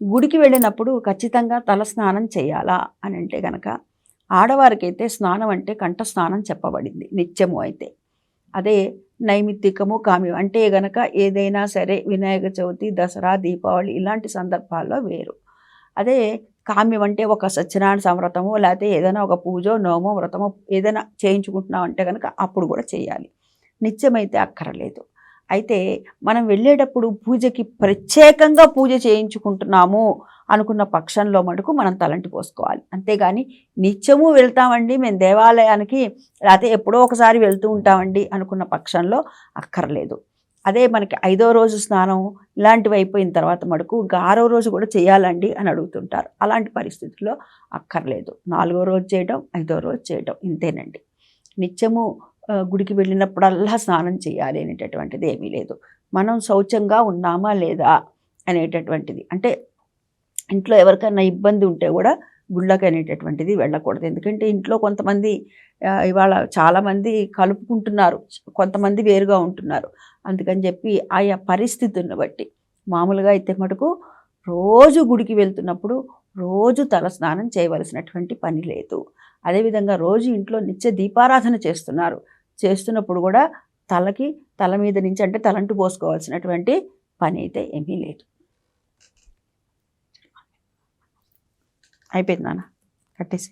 గుడికి వెళ్ళినప్పుడు ఖచ్చితంగా తల స్నానం చేయాలా అని అంటే కనుక ఆడవారికైతే స్నానం అంటే కంఠ స్నానం చెప్పబడింది నిత్యము అయితే. అదే నైమిత్తికము కామ్యం అంటే గనక ఏదైనా సరే వినాయక చవితి దసరా దీపావళి ఇలాంటి సందర్భాల్లో వేరు. అదే కామ్యం అంటే ఒక సత్యనారాయణ సంవ్రతము లేకపోతే ఏదైనా ఒక పూజో నోమో వ్రతమో ఏదైనా చేయించుకుంటున్నాం అంటే కనుక అప్పుడు కూడా చేయాలి. నిత్యమైతే అక్కరలేదు. అయితే మనం వెళ్ళేటప్పుడు పూజకి ప్రత్యేకంగా పూజ చేయించుకుంటున్నాము అనుకున్న పక్షంలో మటుకు మనం తలంటి పోసుకోవాలి. అంతేగాని నిత్యము వెళ్తామండి మేము దేవాలయానికి లేకపోతే ఎప్పుడో ఒకసారి వెళ్తూ ఉంటామండి అనుకున్న పక్షంలో అక్కర్లేదు. అదే మనకి ఐదో రోజు స్నానం ఇలాంటివి అయిపోయిన తర్వాత మటుకు ఇంకా ఆరో రోజు కూడా చేయాలండి అని అడుగుతుంటారు. అలాంటి పరిస్థితుల్లో అక్కర్లేదు. నాలుగో రోజు చేయడం ఐదో రోజు చేయడం ఇంతేనండి. నిత్యము గుడికి వెళ్ళినప్పుడల్లా స్నానం చేయాలి అనేటటువంటిది ఏమీ లేదు. మనం శౌచంగా ఉన్నామా లేదా అనేటటువంటిది. అంటే ఇంట్లో ఎవరికైనా ఇబ్బంది ఉంటే కూడా గుళ్ళకి అనేటటువంటిది వెళ్ళకూడదు. ఎందుకంటే ఇంట్లో కొంతమంది ఇవాళ చాలామంది కలుపుకుంటున్నారు. కొంతమంది వేరుగా ఉంటున్నారు. అందుకని చెప్పి ఆయా పరిస్థితులను బట్టి మామూలుగా అయితే మటుకు రోజు గుడికి వెళ్తున్నప్పుడు రోజు తల స్నానం చేయవలసినటువంటి పని లేదు. అదేవిధంగా రోజు ఇంట్లో నిత్య దీపారాధన చేస్తున్నారు. చేస్తున్నప్పుడు కూడా తలకి తల మీద నుంచి అంటే తలంటు పోసుకోవాల్సినటువంటి పని అయితే ఏమీ లేదు. అయిపోయింది నాన్న. కట్టేసి